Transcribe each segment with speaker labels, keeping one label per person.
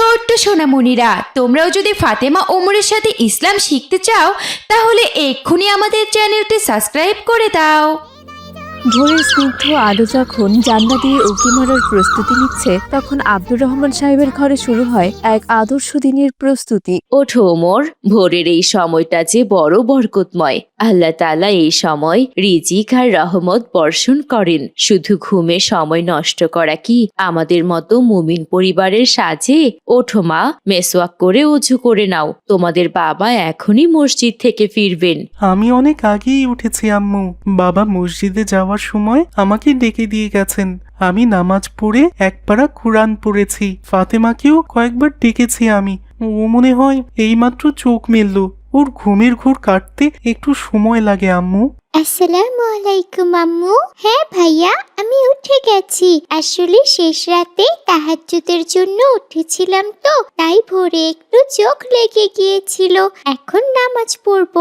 Speaker 1: ছোট্ট সোনামণিরা তোমরাও যদি ফাতেমা ওমরের সাথে ইসলাম শিখতে চাও তাহলে এক্ষুনি আমাদের চ্যানেলটি সাবস্ক্রাইব করে দাও।
Speaker 2: ভোরের স্নিগ্ধ আলো যখন জানলা দিয়ে উঁকি মারার প্রস্তুতি নিচ্ছে তখন আব্দুর রহমান সাহেবের ঘরে শুরু হয় এক আদর্শ দিনের প্রস্তুতি।
Speaker 3: ওঠো ওমর ভোরের এই সময়টা যে বড় বরকতময়। আল্লাহ তালা এই সময় রিজিক আর রহমত বর্ষণ করেন। শুধু ঘুমে সময় নষ্ট করা কি আমাদের মতো মুমিন পরিবারের সাজে? ওঠো মা, মেসওয়াক করে উঁচু করে নাও। তোমাদের বাবা এখনই মসজিদ থেকে ফিরবেন।
Speaker 4: আমি অনেক আগেই উঠেছি, আম্মু। বাবা মসজিদে যাওয়ার সময় আমাকে ডেকে দিয়ে গেছেন। আমি নামাজ পড়ে একপারা কোরআন পড়েছি। ফাতেমাকেও কয়েকবার ডেকেছি আমি। ও মনে হয় এইমাত্র চোখ মেলল। ওর ঘুমের ঘোর কাটতে একটু সময় লাগে, আম্মু।
Speaker 5: আসসালামু আলাইকুম, আম্মু। হ্যাঁ ভাইয়া, আমি উঠে গেছি। আসলে শেষ রাতে তাহাজ্জুদের জন্য উঠেছিলাম তো, তাই ভোরে একটু চোখ লেগে গিয়েছিল। এখন নামাজ পড়ব।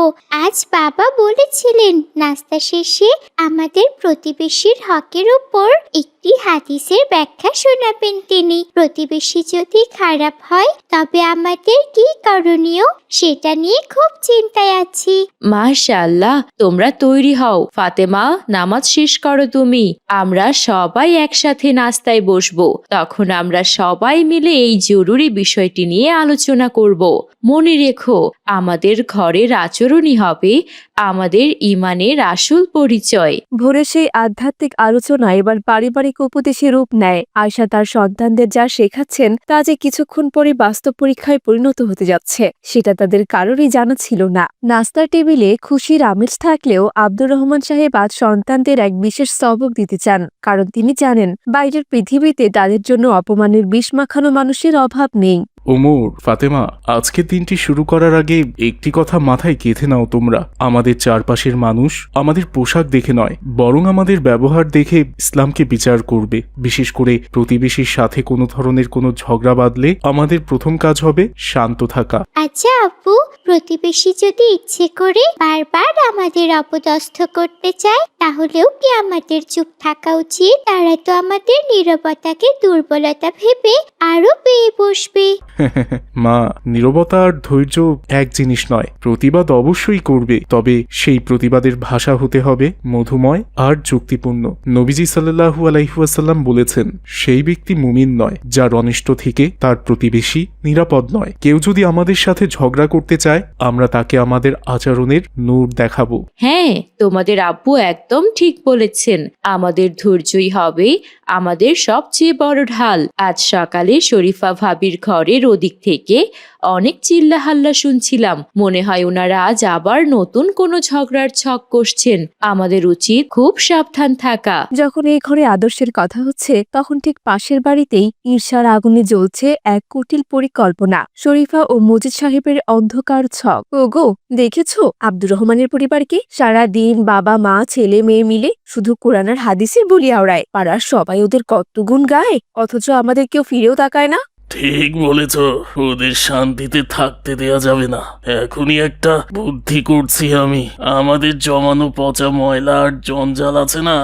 Speaker 5: আজ বাবা বলেছিলেন, নাস্তা শেষে আমাদের প্রতিবেশীর হকের উপর একটি হাদিসের ব্যাখ্যা শোনাবেন তিনি। প্রতিবেশী যদি খারাপ হয়, তবে আমাদের কি করণীয়? সেটা নিয়ে খুব চিন্তায় আছি।
Speaker 3: মাশাআল্লাহ, তোমরা তৈরি হও। ফাতেমা, নামাজ শেষ করো তুমি। আমরা সবাই একসাথে নাস্তায় বসবো। তখন আমরা সবাই মিলে এই জরুরি বিষয়টি নিয়ে আলোচনা করব। মনে রেখো, আমাদের ঘরের আচরণই হবে আমাদের ইমানের আসল পরিচয়।
Speaker 2: ভোরের সেই আধ্যাত্মিক আলোচনা এবার পারিবারিক উপদেশে রূপ নেয়। আয়শা তার সন্তানদের যা শেখাচ্ছেন, তা যে কিছুক্ষণ পরে বাস্তব পরীক্ষায় পরিণত হতে যাচ্ছে, সেটা তাদের কারোরই জানা ছিল না। নাস্তার টেবিলে খুশির আমেজ থাকলেও আব্দুর রহমান সাহেব আজ সন্তানদের এক বিশেষ সবক দিতে চান, কারণ তিনি জানেন, বাইরের পৃথিবীতে তাদের জন্য অপমানের বিষ মাখানো মানুষের অভাব নেই।
Speaker 4: ওমর, ফাতেমা আজকের দিনটি শুরু করার আগে একটি কথা মাথায় গেঁথে নাও তোমরা। আমাদের চারপাশের মানুষ আমাদের পোশাক দেখে নয়, বরং আমাদের ব্যবহার দেখে ইসলামকে বিচার করবে। বিশেষ করে প্রতিবেশীর সাথে কোনো ধরনের কোনো ঝগড়া বাঁধলে আমাদের প্রথম কাজ হবে শান্ত থাকা।
Speaker 5: আচ্ছা আপু, প্রতিবেশী যদি ইচ্ছে করে বারবার আমাদের অপদস্থ করতে চায়, তাহলেও কি আমাদের চুপ থাকা উচিত? তারা তো আমাদের নীরবতাকে দুর্বলতা ভেবে আরও পেয়ে বসবে।
Speaker 4: মা, নীরবতা আর ধৈর্য এক জিনিস নয়। প্রতিবাদ অবশ্যই করবে, তবে সেই প্রতিবাদের ভাষা হতে হবে মধুময় আর যুক্তিপূর্ণ। নবীজি সাল্লাহু আলাইহুয়াসাল্লাম বলেছেন, সেই ব্যক্তি মুমিন নয়, যার অনিষ্ট থেকে তার প্রতিবেশী নিরাপদ নয়। কেউ যদি আমাদের সাথে ঝগড়া করতে চায়, আমরা তাকে আমাদের আচরণের নূর দেখাবো।
Speaker 3: হ্যাঁ তোমাদের আব্বু একদম ঠিক বলেছেন। আমাদের ধৈর্যই হবে আমাদের সবচেয়ে বড় ঢাল। আজ সকালে শরীফা ভাবির ঘরের ওদিক থেকে অনেক চিল্লাহাল্লা শুনছিলাম। মনে হয় ওনারা আজ আবার নতুন কোনো ঝগড়ার ছক কষছেন। আমাদের উচিত খুব সাবধান থাকা।
Speaker 2: যখন এই ঘরে আদর্শের কথা হচ্ছে, তখন ঠিক পাশের বাড়িতেই ঈর্ষার আগুনে জ্বলছে এক কুটিল পরিকল্পনা। শরীফা ও মজিদ সাহেবের অন্ধকার ছক। ও গো দেখেছ? আব্দুর রহমানের পরিবারকে সারা দিন বাবা, মা, ছেলে, মেয়ে মিলে শুধু কোরআনার হাদিসের বলি আওড়ায়। পাড়ার সবাই ওদের কত গুণ গায়, অথচ আমাদের কেউ ফিরেও তাকায় না।
Speaker 6: ঠিক বলেছ। ওদের শান্তিতে থাকতে দেয়া যাবে না। এখনই একটা বুদ্ধি করছি আমি। আমাদের জমানো পচা ময়লা আর জঞ্জাল আছে না?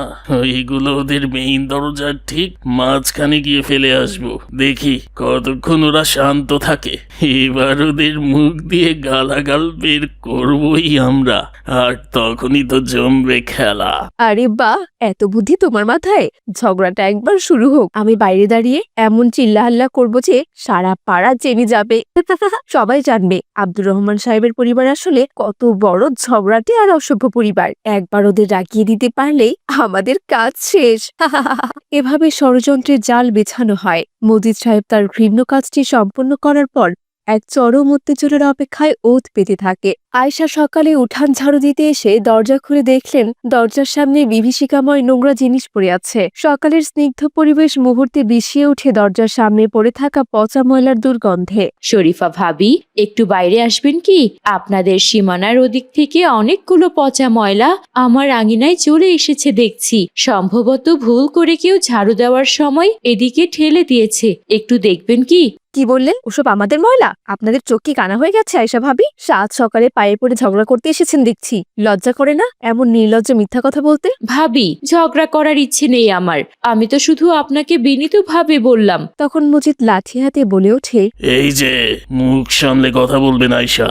Speaker 6: এইগুলো ওদের মেইন দরজার ঠিক মাঝখানে গিয়ে ফেলে আসব। দেখি কতক্ষণ ওরা শান্ত থাকে। এবার ওদের মুখ দিয়ে গালাগাল বের করবই আমরা। আর তখনই তো জমবে খেলা।
Speaker 2: আরে বাহ! এত বুদ্ধি তোমার মাথায়? ঝগড়াটা একবার শুরু হোক। আমি বাইরে দাঁড়িয়ে এমন চিল্লাহাল্লা করব যে সারা পাড়া জেনে যাবে। সবাই জানবে, আব্দুর রহমান সাহেবের পরিবার আসলে কত বড় ঝগড়াটে আর অসভ্য পরিবার। একবার ওদের রাগিয়ে দিতে পারলেই আমাদের কাজ শেষ। এভাবে ষড়যন্ত্রের জাল বেছানো হয়। মজিদ সাহেব তার ঘৃণ্য কাজটি সম্পন্ন করার পর এক চরম উত্তেজনার অপেক্ষায় ওত পেতে থাকে। আয়শা সকালে উঠান ঝাড়ু দিতে এসে দরজা খুলে দেখলেন দরজার সামনে বিভীষিকাময় নোংরা জিনিস পড়ে আছে। সকালের স্নিগ্ধ পরিবেশ মুহূর্তে বিষিয়ে উঠে দরজার সামনে পড়ে থাকা পচা ময়লার দুর্গন্ধে।
Speaker 3: শরীফা ভাবি একটু বাইরে আসবেন কি? আপনাদের সীমানার ওদিক থেকে অনেকগুলো পচা ময়লা আমার আঙিনায় চলে এসেছে দেখছি। সম্ভবত ভুল করে কেউ ঝাড়ু দেওয়ার সময় এদিকে ঠেলে দিয়েছে। একটু দেখবেন কি?
Speaker 2: কি বললেন? ওসব আমাদের ময়লা? আপনাদের চোখ কি কানা হয়ে গেছে আয়সা ভাবি? সাত সকালে পায়ে পায়ে পড়ে ঝগড়া করতে এসেছেন দেখছি। লজ্জা করে না এমন নির্লজ্জ মিথ্যা কথা বলতে?
Speaker 3: ভাবি ঝগড়া করার ইচ্ছে নেই আমার। আমি তো শুধু আপনাকে বিনীতভাবে বললাম।
Speaker 2: তখন মজিদ লাঠি হাতে বলে ওঠে
Speaker 6: এই যে মুখ সামলে কথা বলবেন আয়সা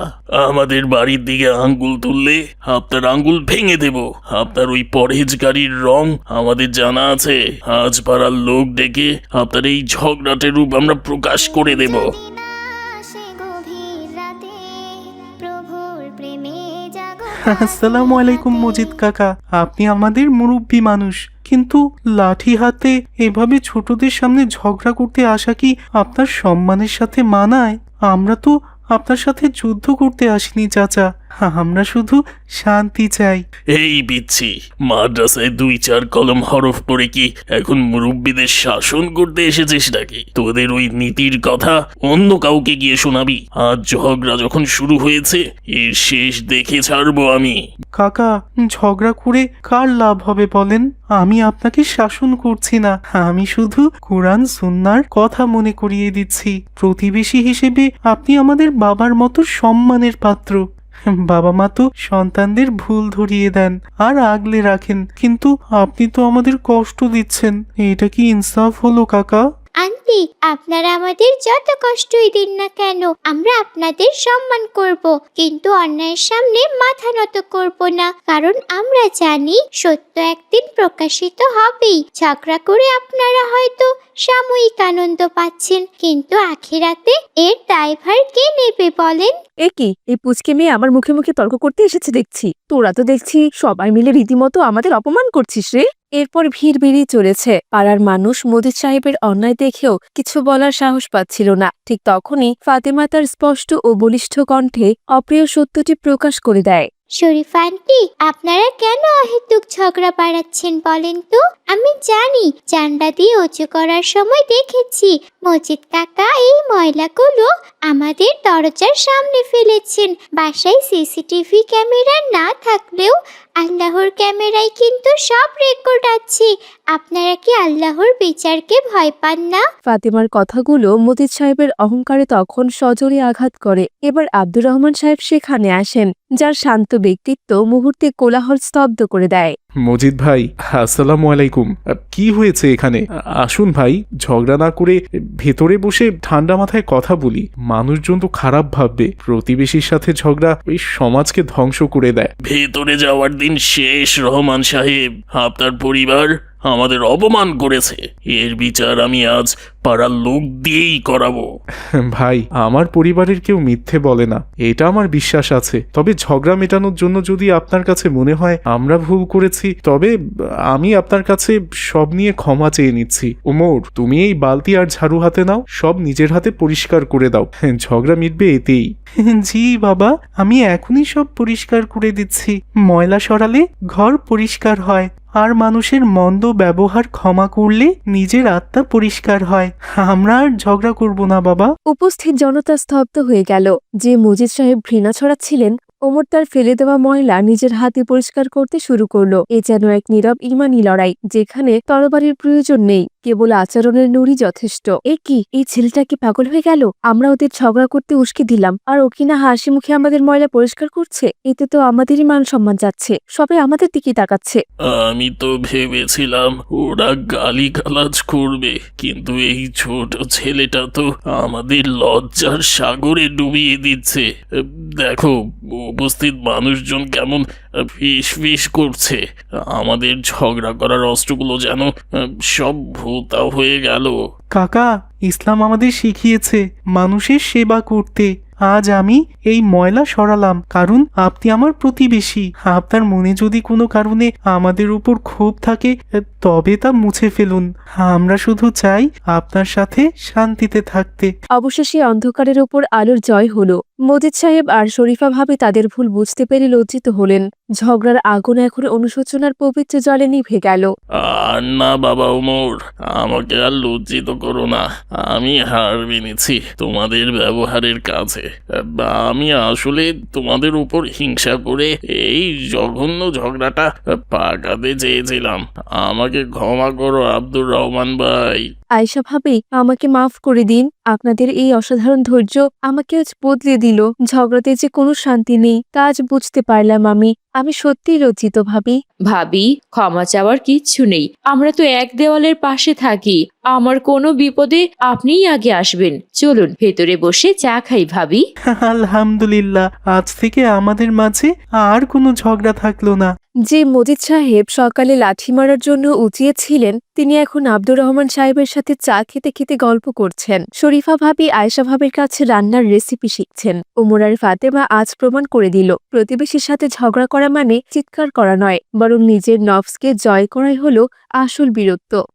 Speaker 6: আমাদের বাড়ির দিকে আঙ্গুল তুললে আপনার আঙ্গুল ভেঙে দেব। আপনার ওই পরহেজগারির রং আমাদের জানা আছে। আজ পাড়ার লোক ডেকে আপনার এই ঝগড়াটের রূপ আমরা প্রকাশ করে দেব।
Speaker 4: আসসালামু আলাইকুম মজিদ কাকা। আপনি আমাদের মুরব্বী মানুষ। কিন্তু লাঠি হাতে এভাবে ছোটদের সামনে ঝগড়া করতে আসা কি আপনার সম্মানের সাথে মানায়? আমরা তো আপনার সাথে যুদ্ধ করতে আসিনি, চাচা। আমরা শুধু শান্তি চাই।
Speaker 6: এই বিচ্ছি মাদ্রাসায় দুই চার কলম হরফ পড়ে কি এখন মুরব্বীদের শাসন করতে এসেছিস নাকি? তোদের ওই নীতির কথা অন্য কাউকে গিয়ে শোনাবি। আজ ঝগড়া যখন শুরু হয়েছে এর শেষ দেখে ছাড়বো আমি।
Speaker 4: কাকা ঝগড়া করে কার লাভ হবে বলেন? আমি আপনাকে শাসন করছি না। আমি শুধু কোরআন সুন্নার কথা মনে করিয়ে দিচ্ছি। প্রতিবেশী হিসেবে আপনি আমাদের বাবার মতো সম্মানের পাত্র। বাবা মা তো সন্তানদের ভুল ধরিয়ে দেন আর আগলে রাখেন। কিন্তু আপনি তো আমাদের কষ্ট দিচ্ছেন। এটা কি ইনসাফ হলো, কাকা?
Speaker 5: আন্টি আপনারা আমাদের যত কষ্টই দিন না কেন, আমরা আপনাদের সম্মান করব। কিন্তু অন্যায়ের সামনে মাথা নত করব না। কারণ আমরা জানি সত্য একদিন প্রকাশিত হবেই। ঝগড়া করে আপনারা হয়তো সাময়িক আনন্দ পাচ্ছেন, কিন্তু আখিরাতে এর দায়ভার কে নেবে বলেন?
Speaker 2: এ এই পুচকে মেয়ে আমার মুখে মুখে তর্ক করতে এসেছে দেখছি। তোরা তো দেখছি সবাই মিলে রীতিমতো আমাদের অপমান করছিস রে। এরপর ভিড় বেরিয়ে চলেছে। পাড়ার মানুষ মোদির সাহেবের অন্যায় দেখেও কিছু বলার সাহস পাচ্ছিল না। ঠিক তখনই ফাতেমা তার স্পষ্ট ও বলিষ্ঠ কণ্ঠে অপ্রিয় সত্যটি প্রকাশ করে দেয়।
Speaker 5: শরীফ আন্টি, আপনারা কেন অহেতুক ঝগড়া বাড়াচ্ছেন বলেন তো? আমি জানি চান্ডা দিয়ে উঁচু করার সময় দেখেছি। মজিদ কাকা এই ময়লাগুলো আমাদের দরজার সামনে ফেলেছেন। বাসায় সিসিটিভি ক্যামেরা না থাকলেও আল্লাহর ক্যামেরায় কিন্তু সব রেকর্ড আছে। আপনারা কি আল্লাহর বিচারকে ভয় পান না?
Speaker 2: ফাতিমার কথাগুলো মতিজ সাহেবের অহংকারে তখন সজোরে আঘাত করে। এবার আব্দুর রহমান সাহেব সেখানে আসেন, যার শান্ত ব্যক্তিত্ব মুহূর্তে কোলাহল স্তব্ধ করে দেয়।
Speaker 4: মজিদ ভাই, আসসালামু আলাইকুম। কি হয়েছে এখানে? আসুন ভাই, ঝগড়া না করে ভেতরে বসে ঠান্ডা মাথায় কথা বলি। মানুষজন তো খারাপ ভাববে। প্রতিবেশীর সাথে ঝগড়া ওই সমাজকে ধ্বংস করে দেয়।
Speaker 6: ভেতরে যাওয়ার দিন শেষ, রহমান সাহেব। আপনার পরিবার আমাদের অপমান করেছে। এর বিচার আমি আজ পাড়ার লোক দিয়েই করাবো।
Speaker 4: ভাই আমার পরিবারের কেউ মিথ্যে বলে না। এটা আমার বিশ্বাস আছে। তবে ঝগড়া মেটানোর জন্য যদি আপনার কাছে মনে হয় আমরা ভুল করেছি তবে আমি আপনার কাছে সব নিয়ে ক্ষমা চেয়ে নিচ্ছি। ওমর তুমি এই বালতি আর ঝাড়ু হাতে নাও সব নিজের হাতে পরিষ্কার করে দাও। ঝগড়া মিটবে এতেই। জি বাবা আমি এখনই সব পরিষ্কার করে দিচ্ছি। ময়লা সরালে ঘর পরিষ্কার হয়। আর মানুষের মন্দ ব্যবহার ক্ষমা করলে নিজের আত্মা পরিষ্কার হয়। আমরা আর ঝগড়া করব না, বাবা।
Speaker 2: উপস্থিত জনতা স্তব্ধ হয়ে গেল। যে মজিদ সাহেব ঘৃণা ছড়াচ্ছিলেন, ওমর তার ফেলে দেওয়া ময়লা নিজের হাতে পরিষ্কার করতে শুরু করল। এ যেন এক নীরব ইমানি লড়াই, যেখানে তরবারির প্রয়োজন নেই। কেবল আচরণের নুরই যথেষ্ট। এ কি? এই ছেলেটা কি পাগল হয়ে গেল? আমরা ওদের ঝগড়া করতে উস্কে দিলাম। আর ও কিনা হাসি মুখে আমাদের ময়লা পরিষ্কার করছে? এতে তো আমাদেরই মান সম্মান যাচ্ছে। সবাই আমাদের দিকে তাকাচ্ছে।
Speaker 6: আমি তো ভেবেছিলাম ওরা গালি গালাজ করবে, কিন্তু এই ছোট ছেলেটা তো আমাদের লজ্জার সাগরে ডুবিয়ে দিচ্ছে। দেখো, উপস্থিত মানুষজন কেমন ফিস ফিস করছে। আমাদের ঝগড়া করার অস্ত্রগুলো যেন সব ভূতা হয়ে গেল।
Speaker 4: কাকা ইসলাম আমাদের শিখিয়েছে মানুষের সেবা করতে। আজ আমি এই ময়লা সরালাম কারণ আপনি আমার প্রতিবেশী। আপনার মনে যদি কোনো কারণে আমাদের উপর ক্ষোভ থাকে তবে তা মুছে ফেলুন। আমরা শুধু চাই আপনার সাথে শান্তিতে থাকতে।
Speaker 2: অবশেষে অন্ধকারের ওপর আলোর জয় হলো। মজিদ সাহেব আর শরীফা ভাবে তাদের ভুল বুঝতে পেরে লজ্জিত হলেন। ঝগড়ার আগুন এখন অনুশোচনার পবিত্র জলে নিভে গেল।
Speaker 6: আর না বাবা ওমর আমাকে আর লজ্জিত করো না। আমি হার মেনেছি তোমাদের ব্যবহারের কাছে। আমি আসলে তোমাদের উপর হিংসা করে এই জঘন্য ঝগড়াটা পাকাতে চেয়েছিলাম। আমাকে ক্ষমা করো আব্দুর রহমান ভাই।
Speaker 2: আয়সা ভাবে আমাকে মাফ করে দিন। আপনাদের এই অসাধারণ ধৈর্য আমাকে আজ বদলে দিল ঝগড়াতে যে কোনো শান্তি নেই তা আজ বুঝতে পারলাম আমি। আমি সত্যি লজ্জিত ভাবি।
Speaker 3: ভাবি ক্ষমা চাওয়ার কিচ্ছু নেই। আমরা তো এক দেওয়ালের পাশে থাকি। আমার কোনো বিপদে আপনিই আগে আসবেন। চলুন ভেতরে বসে চা খাই ভাবি।
Speaker 4: আলহামদুলিল্লাহ আজ থেকে আমাদের মাঝে আর কোনো ঝগড়া থাকল না।
Speaker 2: যে মজিদ সাহেব সকালে লাঠি মারার জন্য উঁচিয়েছিলেন, তিনি এখন আব্দুর রহমান সাহেবের সাথে চা খেতে খেতে গল্প করছেন। শরীফা ভাবি আয়েশা ভাবির কাছে রান্নার রেসিপি শিখছেন। ওমরার ফাতেমা আজ প্রমাণ করে দিল, প্রতিবেশীর সাথে ঝগড়া করা মানে চিৎকার করা নয়, বরং নিজের নফসকে জয় করাই হলো আসল বীরত্ব।